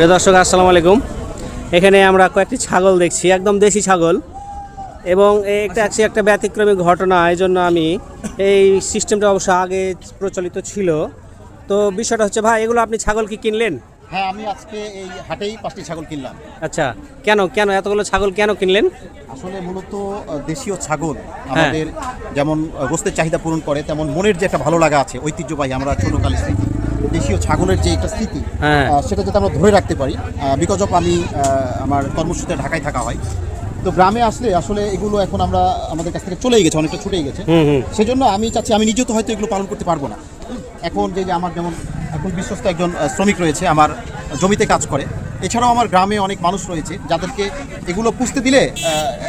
প্রিয় দর্শক আসসালামু আলাইকুম। এখানে আমরা কয়েকটি ছাগল দেখছি একদম দেশি ছাগল। এবং এটা আছে একটা ব্যতিক্রমী ঘটনা এই জন্য আমি এই সিস্টেমটা অবশ্য আগে প্রচলিত ছিল। তো বিষয়টা হচ্ছে ভাই এগুলো আপনি ছাগল কি কিনলেন? হ্যাঁ আমি আজকে এই হাটেই পাঁচটি ছাগল কিনলাম। আচ্ছা কেন কেন এতগুলো ছাগল কেন কিনলেন? আসলে মূলত দেশীয় ছাগল আমাদের যেমন গোস্তের চাহিদা পূরণ করে তেমন মনের যে একটা ভালো লাগা আছে ঐতিহ্যবাহী আমরা ছোটকালের স্মৃতি দেশীয় ছাগলের যে একটা স্মৃতি হ্যাঁ। সেটা যাতে আমরা ধরে রাখতে পারি বিকজ অফ আমি আমার কর্মসূচিতে ঢাকায় থাকা হয়। তো গ্রামে আসলে আসলে এগুলো এখন আমরা আমাদের কাছ থেকে চলেই গেছে অনেকটা ছুটেই গেছে। সেজন্য আমি চাচ্ছি আমি নিজেও তো হয়তো এগুলো পালন করতে পারব না। এখন যে আমার যেমন এখন বিশ্বস্ত একজন শ্রমিক রয়েছে আমার জমিতে কাজ করে। এছাড়াও আমার গ্রামে অনেক মানুষ রয়েছে যাদেরকে এগুলো পুষতে দিলে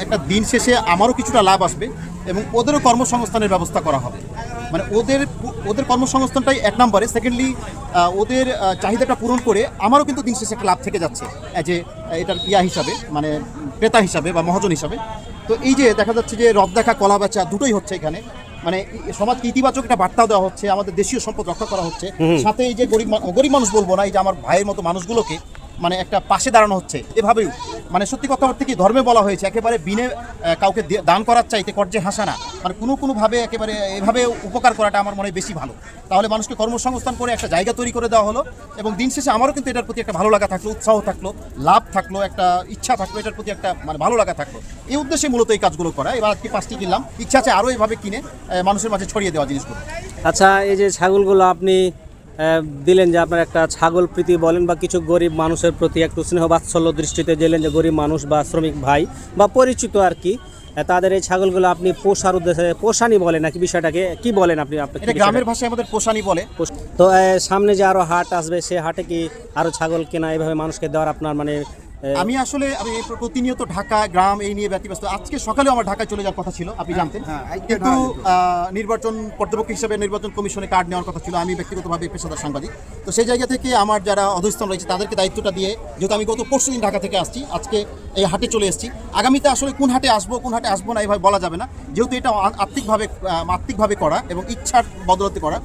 একটা দিন শেষে আমারও কিছুটা লাভ আসবে এবং ওদেরও কর্মসংস্থানের ব্যবস্থা করা হবে। মানে ওদের ওদের কর্মসংস্থানটাই এক নম্বরে। সেকেন্ডলি ওদের চাহিদাটা পূরণ করে আমারও কিন্তু দিন শেষে একটা লাভ থেকে যাচ্ছে যে এটার ইয়া হিসাবে মানে ক্রেতা হিসাবে বা মহাজন হিসাবে। তো এই যে দেখা যাচ্ছে যে রব দেখা কলা বেচা দুটোই হচ্ছে এখানে। মানে সমাজকে ইতিবাচক একটা বার্তা দেওয়া হচ্ছে আমাদের দেশীয় সম্পদ রক্ষা করা হচ্ছে। সাথে এই যে গরিব গরিব মানুষ বলব না এই যে আমার ভাইয়ের মতো মানুষগুলোকে মানে একটা পাশে দাঁড়ানো হচ্ছে। এভাবেও মানে সত্যি কথা বলতে কি, ধর্মে বলা হয়েছে, একেবারে বিনে কাউকে দান করার চাইতে কর্জে হাসা না। মানে কোনো কোনোভাবে একেবারে এভাবে উপকার করাটা আমার মনে হয় বেশি ভালো। তাহলে মানুষকে কর্মসংস্থান করে একটা জায়গা তৈরি করে দেওয়া হলো এবং দিন শেষে আমারও কিন্তু এটার প্রতি একটা ভালো লাগা থাকল, উৎসাহ থাকল, লাভ থাকল, একটা ইচ্ছা থাকল, এটার প্রতি একটা মানে ভালো লাগা থাকল। এই উদ্দেশ্যে মূলত এই কাজগুলো করা। এবার আজকে পাঁচটি কিনলাম। ইচ্ছা আছে আরও এভাবে কিনে মানুষের মাঝে ছড়িয়ে দেওয়া জিনিসগুলো। আচ্ছা এই যে ছাগলগুলো আপনি দিলেন যে আপনার একটা ছাগল প্রীতি বলেন বা কিছু গরিব মানুষের প্রতি একটু স্নেহ বাৎসল্য দৃষ্টিতে দিলেন যে গরিব মানুষ বা শ্রমিক ভাই বা পরিচিত আর কি তাদের এই ছাগলগুলো আপনি পোষার উদ্দেশ্যে পোষানি বলেন নাকি বিষয়টাকে কি বলেন আপনি আপনি কি এটা বিষয়টা? গ্রামের ভাষায় আমাদের পোষানি বলে তো সামনে যে আরও হাট আসবে সে হাটে কি আরও ছাগল কেনা এভাবে মানুষকে দেওয়ার আপনার মানে আমি আসলে আমি প্রতিনিয়ত ঢাকা গ্রাম এই নিয়ে ব্যতিব্যস্ত। আজকে সকালে আমার ঢাকায় চলে যাওয়ার কথা ছিল আপনি জানতেন। কিন্তু নির্বাচন পর্যবেক্ষক হিসেবে নির্বাচন কমিশনে কার্ড নেওয়ার কথা ছিল আমি ব্যক্তিগতভাবে পেশাদার সাংবাদিক। তো সেই জায়গা থেকে আমার যারা অধস্তন রয়েছে তাদেরকে দায়িত্বটা দিয়ে যেহেতু আমি গত পরশু দিন ঢাকা থেকে আসছি আজকে এই হাটে চলে এসেছি। আগামীতে আসলে কোন হাটে আসব কোন হাটে আসব না এইভাবে বলা যাবে না। যেহেতু এটা আ- আর্থিকভাবে আর্থিকভাবে করা এবং ইচ্ছার বদলতে করা।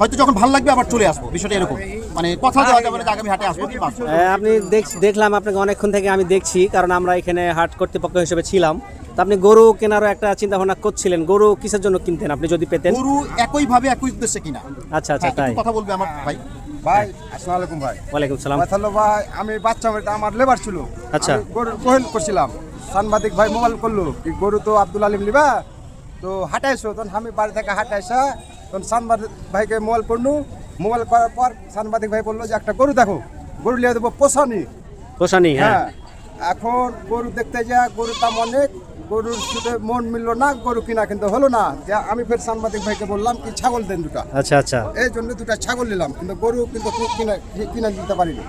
হয়তো যখন ভালো লাগবে আবার চলে আসব বিষয়টা এরকম। মানে কথা দেওয়া যাবে না আগামী হাটে আসব আপনি দেখ- দেখলাম আপনাকে অনেকক্ষণ থেকে আমি দেখছি কারণ আমরা এখানে হাট কর্তৃপক্ষ হিসেবে ছিলাম। তা আপনি গরু কেনারও একটা চিন্তা ভাবনা করছিলেন গরু কিসের জন্য কিনতেন আপনি যদি পেতেন? গরু একইভাবে একই উদ্দেশ্যে কিনা। আচ্ছা আচ্ছা হ্যাঁ, তাই। কথা বলবে আমার ভাই। ভাই আসসালামু আলাইকুম ভাই। ওয়ালাইকুম সালাম। হলো ভাই আমি বাচ্চা এটা আমার লেবার ছিল। আচ্ছা। গরুর কোহেল করছিলাম। সাংবাদিক ভাই মোবাইল করল কি গরু তো আব্দুল আলিম লিবা? তো হাঁটাইছো তখন আমি বাড়ি থেকে হাঁটাইসা তখন সাংবাদিক ভাইকে মোবাইল করলু মোবাইল করার পর সাংবাদিক ভাই বলল যে একটা গরু দেখো গরু লিয়ে দেবো পোষানি। পোষানি হ্যাঁ। হ্যাঁ এখন গরু দেখতে যা গরুর দাম অনেক গরুর শুধু মন মিললো না গরু কিনা কিন্তু হলো না। যে আমি ফের সাংবাদিক ভাইকে বললাম কি ছাগল দেন দুটা। আচ্ছা আচ্ছা। এই জন্য দুটা ছাগল নিলাম কিন্তু গরু কিন্তু কিনা কিনা দিতে পারিনি।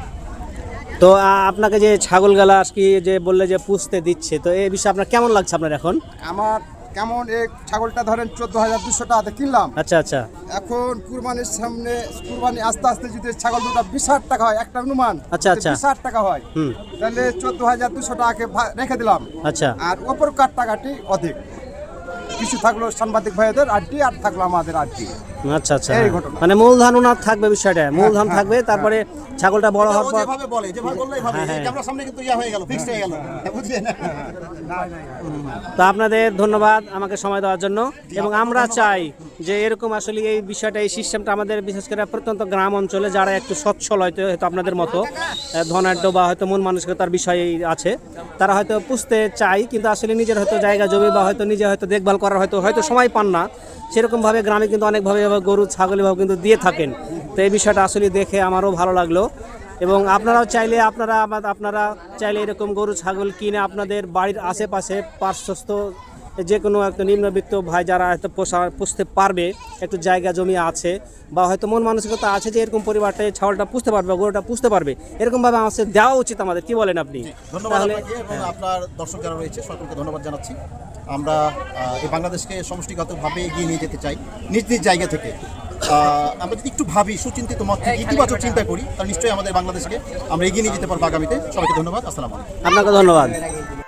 তো আপনাকে যে ছাগল গালা আজকে যে বললে যে পুষতে দিচ্ছে তো এই বিষয়ে আপনার কেমন লাগছে আপনার এখন? আমার কেমন এক ছাগলটা ধরেন চোদ্দ হাজার দুশো টাকাতে কিনলাম। আচ্ছা আচ্ছা। এখন কুরবানির সামনে কুরবানি আস্তে আস্তে যদি ছাগল দুটা বিশ হাজার টাকা হয় একটা অনুমান আচ্ছা, আচ্ছা। বিশ হাজার টাকা হয় হুম। তাহলে চোদ্দ হাজার দুশো টাকাকে রেখে দিলাম। আচ্ছা। আর অপর কার টাকাটি অধিক। কিছু থাকল সাংবাদিক ভাইদের আটটি আর থাকল আমাদের আটটি আচ্ছা আচ্ছা এই হ্যাঁ। ঘটনা। মানে মূলধন ওনার থাকবে বিষয়টা মূলধন থাকবে তারপরে ছাগলটা বড় হওয়ার পর যেভাবে বলে যেভাবে বলল হ্যাঁ, হ্যাঁ। ক্যামেরার সামনে কিন্তু ইয়া হয়ে গেল ফিক্সড হয়ে গেল। বুঝলেন? তো আপনাদের ধন্যবাদ আমাকে সময় দেওয়ার জন্য। এবং আমরা চাই যে এরকম আসলে এই বিষয়টা এই সিস্টেমটা আমাদের বিশেষ করে প্রত্যন্ত গ্রাম অঞ্চলে যারা একটু সচ্ছল হয়তো হয়তো আপনাদের মতো ধনাঢ্য বা হয়তো মন মানসিকতার বিষয় আছে তারা হয়তো পুষতে চাই কিন্তু আসলে নিজের হয়তো জায়গা জমি বা হয়তো নিজে হয়তো দেখভাল করার হয়তো হয়তো সময় পান না। সেরকমভাবে গ্রামে কিন্তু অনেকভাবে গরু ছাগল এভাবে কিন্তু দিয়ে থাকেন। তো এই বিষয়টা আসলে দেখে আমারও ভালো লাগল। এবং আপনারাও চাইলে আপনারা আপনারা চাইলে এরকম গরু ছাগল কিনে আপনাদের বাড়ির আশেপাশে পার্শ্বস্থ যে কোনো একটা নিম্নবিত্ত ভাই যারা হয়তো পোষা পুষতে পারবে একটু জায়গা জমি আছে বা হয়তো মন মানসিকতা আছে যে এরকম পরিবারটা ছাগলটা পুষতে পারবে গরুটা পুষতে পারবে এরকমভাবে আমাদের দেওয়া উচিত আমাদের কি বলেন আপনি? ধন্যবাদ তাহলে আপনার দর্শক যারা রয়েছে সকলকে ধন্যবাদ জানাচ্ছি। আমরা আহ, এই বাংলাদেশকে সমষ্টিগতভাবে এগিয়ে নিয়ে যেতে চাই নিজ নিজ জায়গা থেকে। আহ, আমরা যদি একটু ভাবি সুচিন্তিত মত ইতিবাচক চিন্তা করি তাহলে নিশ্চয়ই আমাদের বাংলাদেশকে আমরা এগিয়ে নিয়ে যেতে পারব আগামীতে। সবাইকে ধন্যবাদ আসসালাম আপনাকে ধন্যবাদ।